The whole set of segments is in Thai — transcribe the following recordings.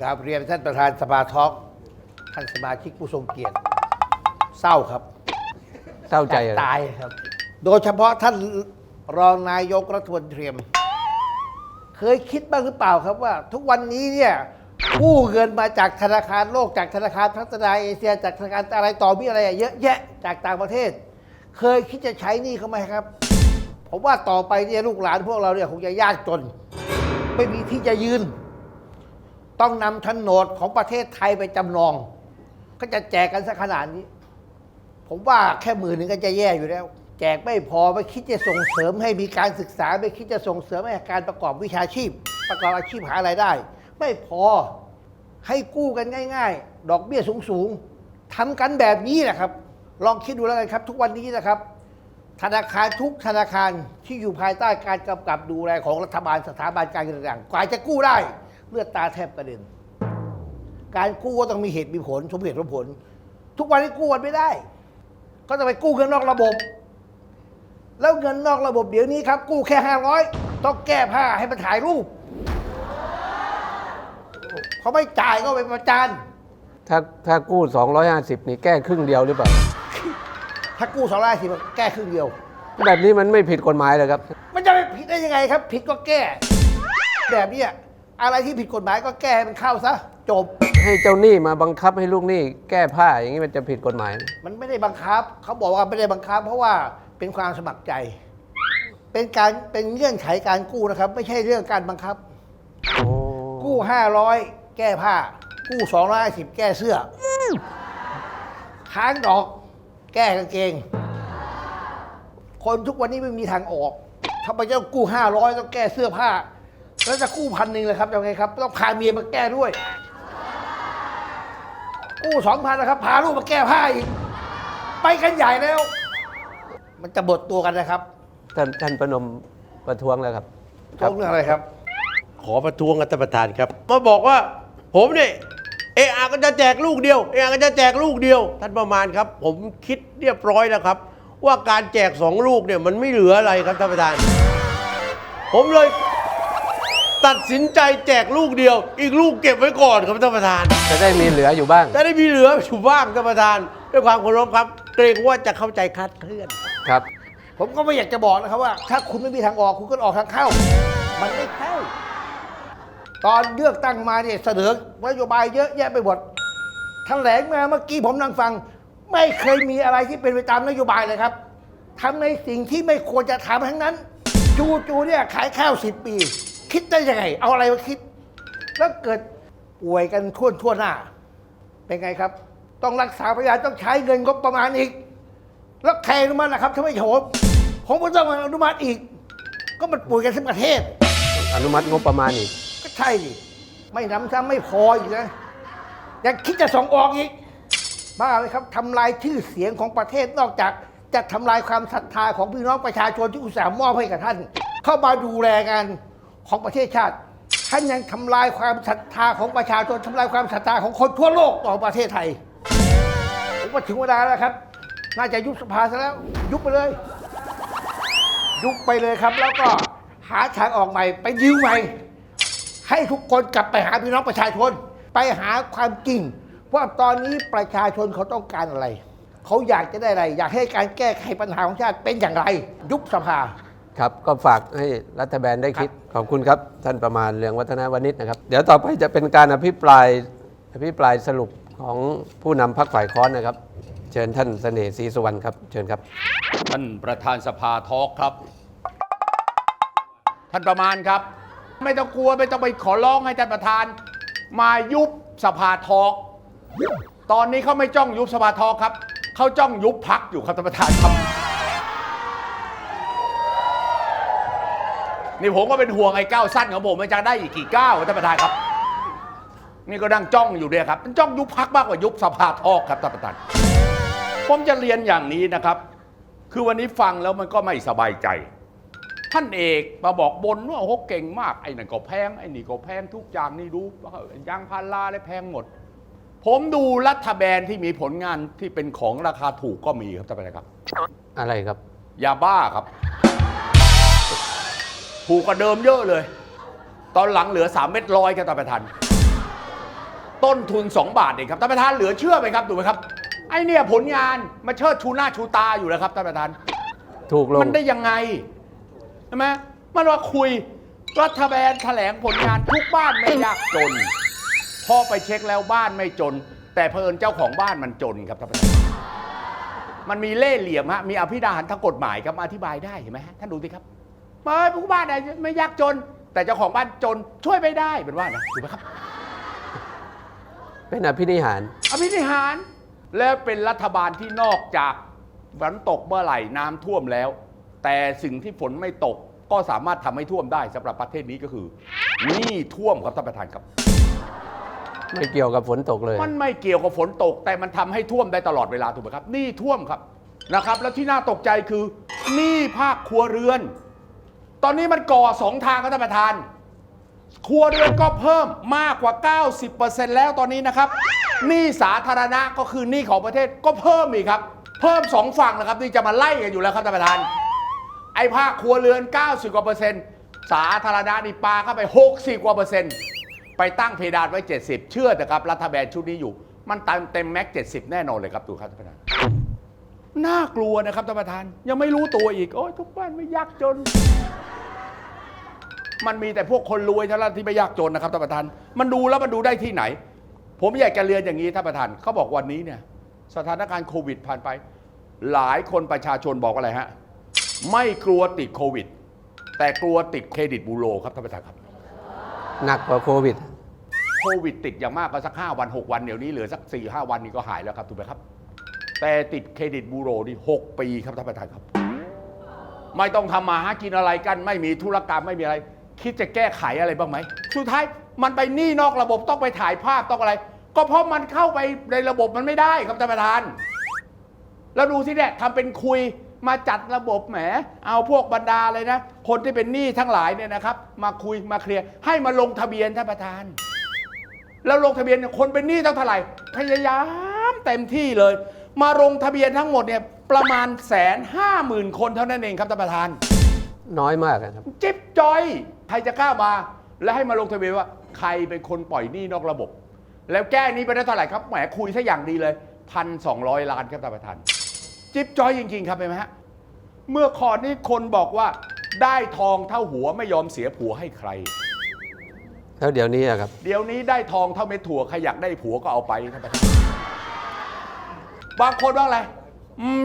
กราบเรียนท่านประธานสภาทอกท่านสมาชิกผู้ทรงเกียรติ เศร้าครับเศร้าใจอะไรตายครับ โดยเฉพาะท่านรองนายกรัฐมนตรีเคยคิดบ้างหรือเปล่าครับว่า ทุกวันนี้เนี่ยกู้เงินมาจากธนาคารโลกจากธนาคารพัฒนาเอเชียจากธนาคารอะไรต่อมีอะไรเยอะแยะจากต่างประเทศ เคยคิดจะใช้หนี่เขาไหมครับ ผมว่าต่อไปเนี่ยลูกหลานพวกเราเนี่ยคงจะยากจน ไม่มีที่จะยืน ต้องนำโฉนดของประเทศไทยไปจำนอง ก็จะแจกกันสักขนาดนี้ ผมว่าแค่หมื่นหนึ่งก็จะแย่อยู่แล้ว แจกไม่พอไม่คิดจะส่งเสริมให้มีการศึกษาไม่คิดจะส่งเสริมให้การประกอบวิชาชีพ ประกอบอาชีพหาไรายได้ ไม่พอให้กู้กันง่าย ๆ ดอกเบี้ยสูงๆทำกันแบบนี้แหละครับ ลองคิดดูแล้วกันครับ ทุกวันนี้นะครับ ธนาคารทุกธนาคารที่อยู่ภายใต้การกำกับดูแลของรัฐบาลสถาบันการเงินต่างๆกว่าจะกู้ได้ เลือดตาแทบกระเด็น การกู้ก็ต้องมีเหตุมีผลสมเหตุสมผล ทุกวันนี้กู้กันไม่ได้ ก็จะไปกู้เงินนอกระบบ แล้วเงินนอกระบบเดี๋ยวนี้ครับ กู้แค่ห้าร้อยต้องแก้ผ้าให้มันถ่ายรูปเขาไม่จ่ายก็ไปประจานถ้าถ้ากู้ 250 นี่แก้ครึ่งเดียวหรือเปล่า ถ้ากู้สองร้อยสิบแก้ครึ่งเดียว แบบนี้มันไม่ผิดกฎหมายเลยครับ มันจะไปผิดได้ยังไงครับ ผิดก็แก้ แบบเนี้ย อะไรที่ผิดกฎหมายก็แก้ให้มันเข้าซะ จบ ให้เจ้าหนี้มาบังคับให้ลูกหนี้แก้ผ้าอย่างนี้มันจะผิดกฎหมายไหมมันไม่ได้บังคับ เขาบอกว่าไม่ได้บังคับ เพราะว่าเป็นความสมัครใจ เป็นการเป็นเงื่อนไขการกู้นะครับ ไม่ใช่เรื่องการบังคับ โอ้กู้ห้าร้อยแก้ผ้า กู้สองร้อยสิบแก้เสื้อ ค้างดอก แก้กางเกง คนทุกวันนี้ไม่มีทางออกทำไมจะต้องกู้ห้าร้อยต้องแก้เสื้อผ้า แล้วจะกู้พันหนึ่งเลยครับยังไงครับต้องพาเมียมาแก้ด้วย กู้สองพันนะครับพาลูกมาแก้ผ้าอีก ไปกันใหญ่แล้ว มันจะบดตัวกันนะครับ ท่านท่านประนมประท้วงแล้วครับท้องเรื่องอะไรครับ ขอประท้วงกับท่านประธานครับ มาบอกว่าผมเนี่ยเออาก็จะแจกลูกเดียวเออาก็จะแจกลูกเดียว ท่านประมาณครับ ผมคิดเรียบร้อยแล้วครับ ว่าการแจกสองลูกเนี่ยมันไม่เหลืออะไรครับท่านประธาน ผมเลย ตัดสินใจแจกลูกเดียว อีกลูกเก็บไว้ก่อนครับท่านประธาน จะได้มีเหลืออยู่บ้างจะได้มีเหลืออยู่บ้างท่านประธาน ด้วยความเคารพครับ เกรงว่าจะเข้าใจคลาดเคลื่อน ครับ ผมก็ไม่อยากจะบอกนะครับว่า ถ้าคุณไม่มีทางออกคุณก็ออกทางเข้า มันไม่เข้า ตอนเลือกตั้งมาเนี่ยเสนอนโยบายเยอะแยะไปหมดแถลงมาเมื่อกี้ผมนั่งฟัง ไม่เคยมีอะไรที่เป็นไปตามนโยบายเลยครับทำในสิ่งที่ไม่ควรจะทำทั้งนั้น จูจูเนี่ยขายข้าวสิบปี คิดได้ยังไง เอาอะไรมาคิด แล้วเกิดป่วยกันทั่วทั่วหน้า เป็นไงครับ ต้องรักษาพยาต้องใช้เงินงบประมาณอีก แล้วใครอนุมัติล่ะครับถ้าไม่ใช่ผมผมก็ต้องอนุมัติอีก ก็มันป่วยกันทั้งประเทศ อนุมัติงบประมาณอีก ก็ใช่ดิไม่นำซ้ำไม่พออีกนะยังคิดจะส่งออกอีกบ้าไหมครับทำลายชื่อเสียงของประเทศนอกจากจะทำลายความศรัทธาของพี่น้องประชาชนที่อุตส่าห์มอบให้กับท่าน เข้ามาดูแลงาน ของประเทศชาติท่านยังทำลายความศรัทธาของประชาชนทำลายความศรัทธาของคนทั่วโลกต่อประเทศไทยผมว่าถึงเวลาแล้วครับ น่าจะยุบสภาซะแล้ว ยุบไปเลย ยุบไปเลยครับ แล้วก็หาทางออกใหม่ ไปดิวใหม่ ให้ทุกคนกลับไปหาพี่น้องประชาชน ไปหาความจริง ว่าตอนนี้ประชาชนเขาต้องการอะไร เขาอยากจะได้อะไร อยากให้การแก้ไขปัญหาของชาติเป็นอย่างไร ยุบสภา ครับก็ฝากให้รัฐบาลได้คิดขอบคุณครับ ท่านประมาณเรืองวัฒนวณิชนะครับ เดี๋ยวต่อไปจะเป็นการอภิปรายอภิปรายสรุปของผู้นำพรรคฝ่ายค้อนนะครับ เชิญท่านเสน่ห์ศรีสุวรรณครับ เชิญครับ ท่านประธานสภาทอล์กครับ ท่านประมาณครับ ไม่ต้องกลัวไม่ต้องไปขอร้องให้ท่านประธาน มายุบสภาทอล์กตอนนี้เขาไม่จ้องยุบสภาทอล์กครับเขาจ้องยุบพักอยู่ครับท่านประธานครับ นี่ผมก็เป็นห่วงไอ้ก้าวสั้นของผมมันจะได้อีกกี่ก้าวท่านประธานครับ นี่ก็ดังจ้องอยู่เนี่ยครับมันจ้องยุบพักมากกว่ายุบสภาทอล์กครับท่านประธานผมจะเรียนอย่างนี้นะครับ คือวันนี้ฟังแล้วมันก็ไม่สบายใจ ท่านเอกมาบอกบนว่าโอ้โหเก่งมากไอ้นั่นก็แพงไอ้นี่ก็แพงทุกอย่างนี่รู้ยางพาราเลยแพงหมด ผมดูรัฐบาลที่มีผลงานที่เป็นของราคาถูกก็มีครับท่านประธานครับ อะไรครับ ยาบ้าครับ ถูกกว่าเดิมเยอะเลย ตอนหลังเหลือ 3 เม็ดร้อยครับท่านประธานต้นทุน 2 บาทเองครับท่านประธานเหลือเชื่อไหมครับดูไหมครับไอเนี่ยผลงานมาเชิดชูหน้าชูตาอยู่แล้วครับท่านประธานถูกลงมันได้ยังไงใช่ไหมมันว่าคุยรัฐบาลแถลงผลงานทุกบ้านไม่ยากจนพอไปเช็คแล้วบ้านไม่จน แต่เพอิญเจ้าของบ้านมันจนครับท่านประธานมันมีเล่ห์เหลี่ยมฮะมีอภิดาหารทางกฎหมายครับมาอธิบายได้เห็นไหมฮะท่านดูสิครับ มาผู้บ้านไหนไม่ยากจน แต่เจ้าของบ้านจนช่วยไม่ได้เป็นว่านะถูกไหมครับเป็นอภินิหาร อภินิหาร แล้วเป็นรัฐบาลที่นอกจากฝนตกเมื่อไหร่น้ำท่วมแล้ว แต่สิ่งที่ฝนไม่ตกก็สามารถทำให้ท่วมได้สำหรับประเทศนี้ก็คือหนี่ท่วมครับท่านประธานครับ ไม่เกี่ยวกับฝนตกเลย มันไม่เกี่ยวกับฝนตก แต่มันทำให้ท่วมได้ตลอดเวลาถูกไหมครับหนี่ท่วมครับนะครับ แล้วที่น่าตกใจคือหนี้ภาคครัวเรือน ตอนนี้มันก่อสองทางครับท่านประธาน ครัวเรือนก็เพิ่มมากกว่า 90%แล้วตอนนี้นะครับหนี้สาธารณะก็คือหนี้ของประเทศก็เพิ่มอีกครับ เพิ่มสองฝั่งนะครับนี่จะมาไล่กันอยู่แล้วครับท่านประธาน ไอ้ภาคครัวเรือน 90 กว่าเปอร์เซ็นต์สาธารณะนี่ปาเข้าไป 60 กว่าเปอร์เซ็นต์ไปตั้งเพดานไว้ 70 เชื่อแต่ครับรัฐบาลชุดนี้อยู่ มันเต็มเต็มแม็ก70 แน่นอนเลยครับดูครับท่านประธานน่ากลัวนะครับท่านประธาน ยังไม่รู้ตัวอีก โอ้ยทุกบ้านไม่ยากจน มันมีแต่พวกคนรวยเท่านั้นที่ไม่ยากจนนะครับท่านประธาน มันดูแล้วมันดูได้ที่ไหน ผมอยากจะเรียนอย่างนี้ท่านประธานเขาบอกวันนี้เนี่ยสถานการณ์โควิดผ่านไป หลายคนประชาชนบอกอะไรฮะไม่กลัวติดโควิด แต่กลัวติดเครดิตบูโรครับท่านประธานครับหนักกว่าโควิดโควิดติดอย่างมากก็สัก5วัน6วันเดี๋ยวนี้เหลือสัก4 5วันนี้ก็หายแล้วครับถูกไหมครับ แต่ติดเครดิตบูโรนี่6ปีครับท่านประธานครับ ไม่ต้องทำมาหากินอะไรกัน ไม่มีธุรกรรมไม่มีอะไร คิดจะแก้ไขอะไรบ้างไหม สุดท้ายมันไปหนี้นอกระบบต้องไปถ่ายภาพต้องอะไร ก็เพราะมันเข้าไปในระบบมันไม่ได้ครับท่านประธาน แล้วดูสิเนี่ยทำเป็นคุยมาจัดระบบแหม เอาพวกบรรดาเลยนะ คนที่เป็นหนี้ทั้งหลายเนี่ยนะครับ มาคุยมาเคลียร์ให้มาลงทะเบียนท่านประธาน แล้วลงทะเบียนเนี่ยคนเป็นหนี้ตั้งเท่าไหร่พยายามเต็มที่เลย มาลงทะเบียนทั้งหมดเนี่ยประมาณแสนห้าหมื่นคนเท่านั้นเองครับท่านประธาน น้อยมากอะครับ จิ๊บจอย ใครจะกล้ามา และให้มาลงทะเบียนว่าใครเป็นคนปล่อยหนี้นอกระบบ แล้วแก้หนี้ไปได้เท่าไหร่ครับแหมคุยซะอย่างดีเลยพันสองร้อยล้านครับท่านประธาน จิ๊บจอยจริง ๆ ครับเห็นไหมฮะเมื่อก่อนนี้คนบอกว่าได้ทองเท่าหัวไม่ยอมเสียผัวให้ใคร แล้วเดี๋ยวนี้อะครับ เดี๋ยวนี้ได้ทองเท่าเม็ดถั่วใครอยากได้ผัวก็เอาไปท่านประธานบางคนว่าอะไร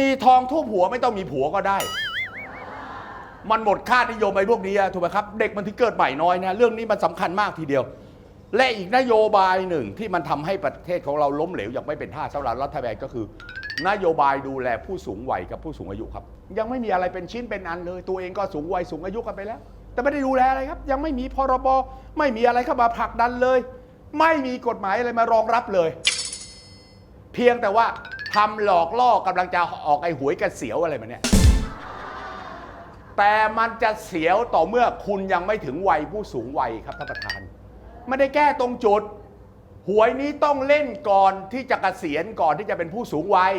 มีทองทั่วผัวไม่ต้องมีผัวก็ได้ มันหมดค่านิยมไอ้พวกนี้อะถูกไหมครับ เด็กมันที่เกิดใหม่น้อยนะเรื่องนี้มันสำคัญมากทีเดียว และอีกนโยบายหนึ่งที่มันทำให้ประเทศของเราล้มเหลวอย่างไม่เป็นท่าสำหรับรัฐบาลก็คือ นโยบายดูแลผู้สูงวัยกับผู้สูงอายุครับ ยังไม่มีอะไรเป็นชิ้นเป็นอันเลย ตัวเองก็สูงวัยสูงอายุกันไปแล้ว แต่ไม่ได้ดูแลอะไรครับ ยังไม่มีพรบไม่มีอะไรเข้ามาผลักดันเลย ไม่มีกฎหมายอะไรมารองรับเลย เพียงแต่ว่าทำหลอกล่อกำลังจะออกไอ้หวยกระเสียวอะไรมาเนี่ย แต่มันจะเสียวต่อเมื่อคุณยังไม่ถึงวัยผู้สูงวัยครับท่านประธาน ไม่ได้แก้ตรงจุด หวยนี้ต้องเล่นก่อนที่จะเกษียณก่อนที่จะเป็นผู้สูงวัย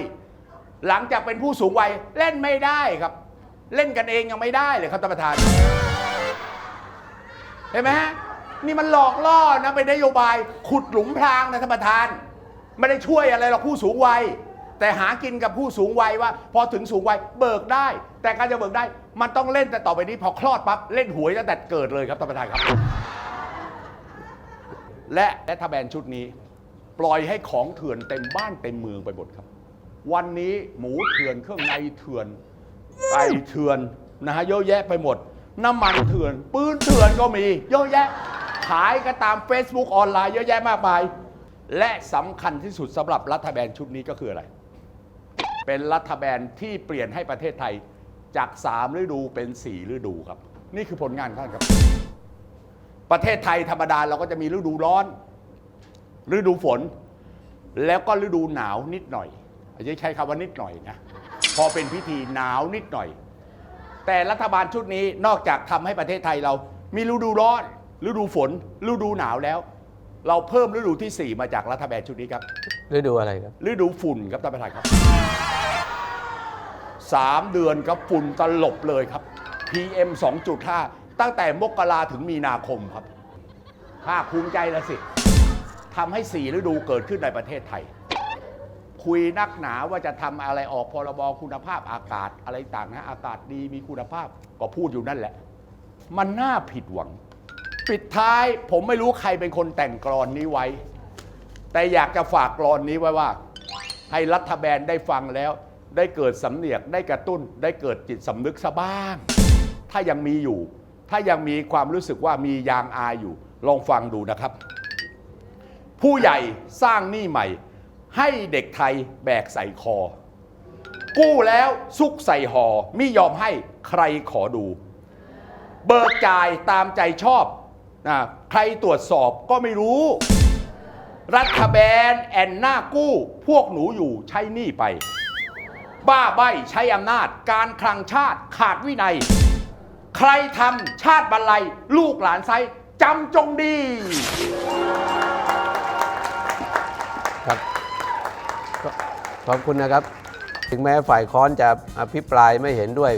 หลังจากเป็นผู้สูงวัยเล่นไม่ได้ครับ เล่นกันเองยังไม่ได้เลยครับท่านประธาน เห็นไหมฮะนี่มันหลอกล่อนะเป็นนโยบายขุดหลุมพรางนะท่านประธาน ไม่ได้ช่วยอะไรหรอกผู้สูงวัยแต่หากินกับผู้สูงวัยว่า พอถึงสูงวัยเบิกได้ แต่การจะเบิกได้มันต้องเล่นแต่ต่อไปนี้พอคลอดปั๊บเล่นหวยตั้งแต่เกิดเลยครับท่านประธานครับ และรัฐบาลชุดนี้ ปล่อยให้ของเถื่อนเต็มบ้านเต็มเมืองไปหมดครับ วันนี้หมูเถื่อนเครื่องในเถื่อนไก่เถื่อนนะฮะเยอะแยะไปหมด น้ำมันเถื่อน ปืนเถื่อนก็มี เยอะแยะ ขายกันตาม Facebook ออนไลน์เยอะแยะมากมายและสำคัญที่สุดสำหรับรัฐบาลชุดนี้ก็คืออะไร เป็นรัฐบาลที่เปลี่ยนให้ประเทศไทย จาก 3 ฤดูเป็น 4 ฤดูครับ นี่คือผลงานของท่านครับ ประเทศไทยธรรมดาเราก็จะมีฤดูร้อน ฤดูฝน แล้วก็ฤดูหนาวนิดหน่อยอาจจะใช้คำว่านิดหน่อยนะพอเป็นพิธีหนาวนิดหน่อย แต่รัฐบาลชุดนี้นอกจากทำให้ประเทศไทยเรา มีฤดูร้อน ฤดูฝน ฤดูหนาวแล้ว เราเพิ่มฤดูที่ 4 มาจากรัฐบาลชุดนี้ครับฤดูอะไรครับฤดูฝุ่นครับท่านประธานครับ สามเดือนครับฝุ่นตลบเลยครับ PM 2.5 ตั้งแต่มกราถึงมีนาคมครับภาคภูมิใจแล้วสิทำให้สี่ฤดูเกิดขึ้นในประเทศไทย คุยนักหนาว่าจะทำอะไรออกพรบคุณภาพอากาศอะไรต่างนะอากาศดีมีคุณภาพก็พูดอยู่นั่นแหละ มันน่าผิดหวัง ปิดท้ายผมไม่รู้ใครเป็นคนแต่งกรอนนี้ไว้ แต่อยากจะฝากกรอนนี้ไว้ว่า ให้รัฐบาลได้ฟังแล้ว ได้เกิดสำเนียกได้กระตุ้นได้เกิดจิตสำนึกซะบ้าง ถ้ายังมีอยู่ ถ้ายังมีความรู้สึกว่ามียางอายอยู่ ลองฟังดูนะครับ ผู้ใหญ่สร้างหนี้ใหม่ ให้เด็กไทยแบกใส่คอ กู้แล้วซุกใส่หอ่อไม่ยอมให้ใครขอดู เบิกจ่ายตามใจชอบนะใครตรวจสอบก็ไม่รู้ รัฐบาลแอนหน้ากู้ พวกหนูอยู่ใช้หนี้ไป บ้าใบใช้อำนาจ การคลังชาติขาดวินัย ใครทำชาติบรรลัย ลูกหลานไซจำจงดี ครับก็ขอบคุณนะครับ ถึงแม้ฝ่ายค้อนจะอภิปรายไม่เห็นด้วย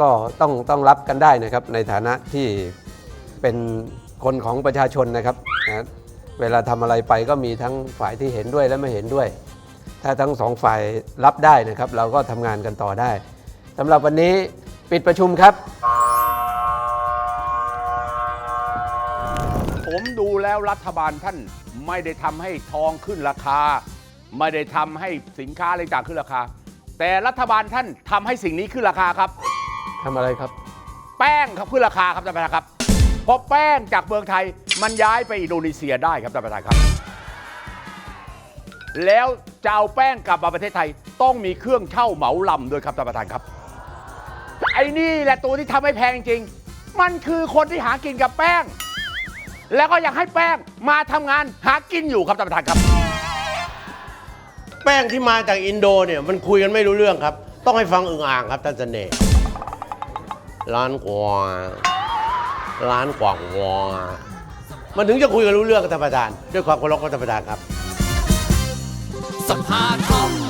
ก็ต้องต้องรับกันได้นะครับ ในฐานะที่เป็นคนของประชาชนนะครับนะเวลาทำอะไรไปก็มีทั้งฝ่ายที่เห็นด้วยและไม่เห็นด้วย ถ้าทั้งสองฝ่ายรับได้นะครับ เราก็ทำงานกันต่อได้สำหรับวันนี้ปิดประชุมครับ ผมดูแล้วรัฐบาลท่านไม่ได้ทำให้ทองขึ้นราคา ไม่ได้ทำให้สินค้าอะไรต่างขึ้นราคา แต่รัฐบาลท่านทำให้สิ่งนี้ขึ้นราคาครับ ทำอะไรครับ แป้งครับขึ้นราคาครับท่านประธานครับเพราะแป้งจากเมืองไทยมันย้ายไปอินโดนีเซียได้ครับท่านประธานครับ แล้วจะเอาแป้งกลับมาประเทศไทย ต้องมีเครื่องเช่าเหมาลำด้วยครับท่านประธานครับ ไอ้นี่แหละตัวที่ทำให้แพงจริง มันคือคนที่หากินกับแป้ง แล้วก็อยากให้แป้งมาทำงานหากินอยู่ครับท่านประธานครับ แป้งที่มาจากอินโดเนี่ยมันคุยกันไม่รู้เรื่องครับ ต้องให้ฟังอึ่งอ่างครับท่านเสน่ห์ร้านกว่าร้านกว่างวามันถึงจะคุยกันรู้เรื่องกับท่านประธาน ด้วยความเคารพกับท่านประธานครับ สภาทอม